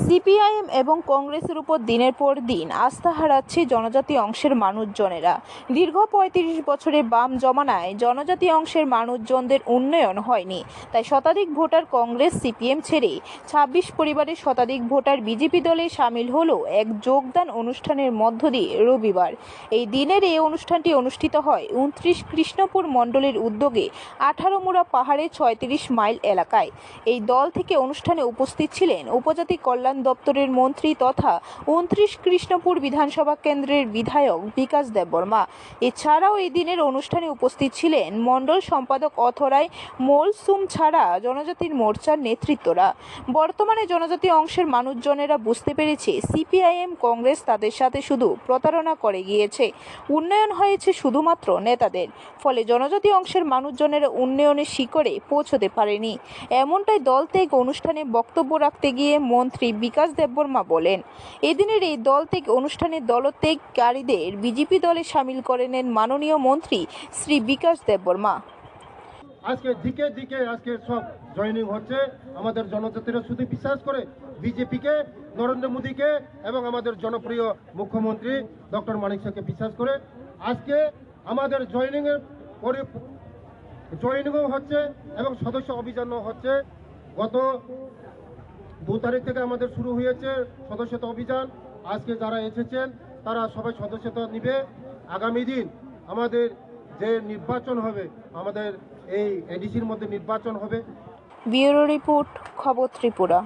CPIM এবং কংগ্রেসের উপর দিনের পর দিন আস্থা হারাচ্ছে জনজাতি অংশের মানুষজনেরা। দীর্ঘ পঁয়ত্রিশ বছরের বাম জমানায় জনজাতি অংশের মানুষজনদের উন্নয়ন হয়নি। তাই শতাধিক ভোটার কংগ্রেস সিপিএম ছেড়ে ছাব্বিশ পরিবারের শতাধিক ভোটার বিজেপি দলে সামিল হলো এক যোগদান অনুষ্ঠানের মধ্য দিয়ে রবিবার। এই দিনের এই অনুষ্ঠানটি অনুষ্ঠিত হয় উনত্রিশ কৃষ্ণপুর মণ্ডলের উদ্যোগে আঠারো মুড়া পাহাড়ে ছয়ত্রিশ মাইল এলাকায়। এই দল থেকে অনুষ্ঠানে উপস্থিত ছিলেন উপজাতি কল্যাণ দপ্তরের মন্ত্রী তথা উনত্রিশ কৃষ্ণপুর বিধানসভা কেন্দ্রের বিধায়ক বিকাশ দেববর্মা এছাড়াও এই দিনের অনুষ্ঠানে উপস্থিত ছিলেন মণ্ডল সম্পাদক অথরাই মোলসুম ছাড়া জনজাতির মোর্চার নেতৃত্বরা। বর্তমানে জনজাতি অংশের মানুষজনেরা বুঝতে পেরেছে সিপিআইএম কংগ্রেস তাদের সাথে শুধু প্রতারণা করে গিয়েছে। উন্নয়ন হয়েছে শুধুমাত্র নেতাদের, ফলে জনজাতি অংশের মানুষজনেরা উন্নয়নের শিকড়ে পৌঁছতে পারেনি। এমনটাই দল ত্যাগ অনুষ্ঠানে বক্তব্য রাখতে গিয়ে মন্ত্রী বিকাশ দেববর্মা বলেন, এদিনের এই দল থেকে অনুষ্ঠানে দলত্যাগকারীদের বিজেপি দলে সামিল করে নেন মাননীয় মন্ত্রী শ্রী বিকাশ দেববর্মা। আজকে দিকে দিকে আজকে সব জয়েনিং হচ্ছে। আমাদের জনজাতিরা শুধু বিশ্বাস করে বিজেপিকে, নরেন্দ্র মোদীকে এবং আমাদের জনপ্রিয় মুখ্যমন্ত্রী ডক্টর মানিক শাহকে বিশ্বাস করে। আজকে আমাদের জয়েনিং এর পরে, জয়েনিংও হচ্ছে এবং সদস্য অভিযানও হচ্ছে। গত দু তারিখ থেকে আমাদের শুরু হয়েছে সদস্যতা অভিযান। আজকে যারা এসেছেন, তারা সবাই সদস্যতা নিবে। আগামী দিন আমাদের যে নির্বাচন হবে, আমাদের এই এডিসির মধ্যে নির্বাচন হবে। ব্যুরো রিপোর্ট, খবর ত্রিপুরা।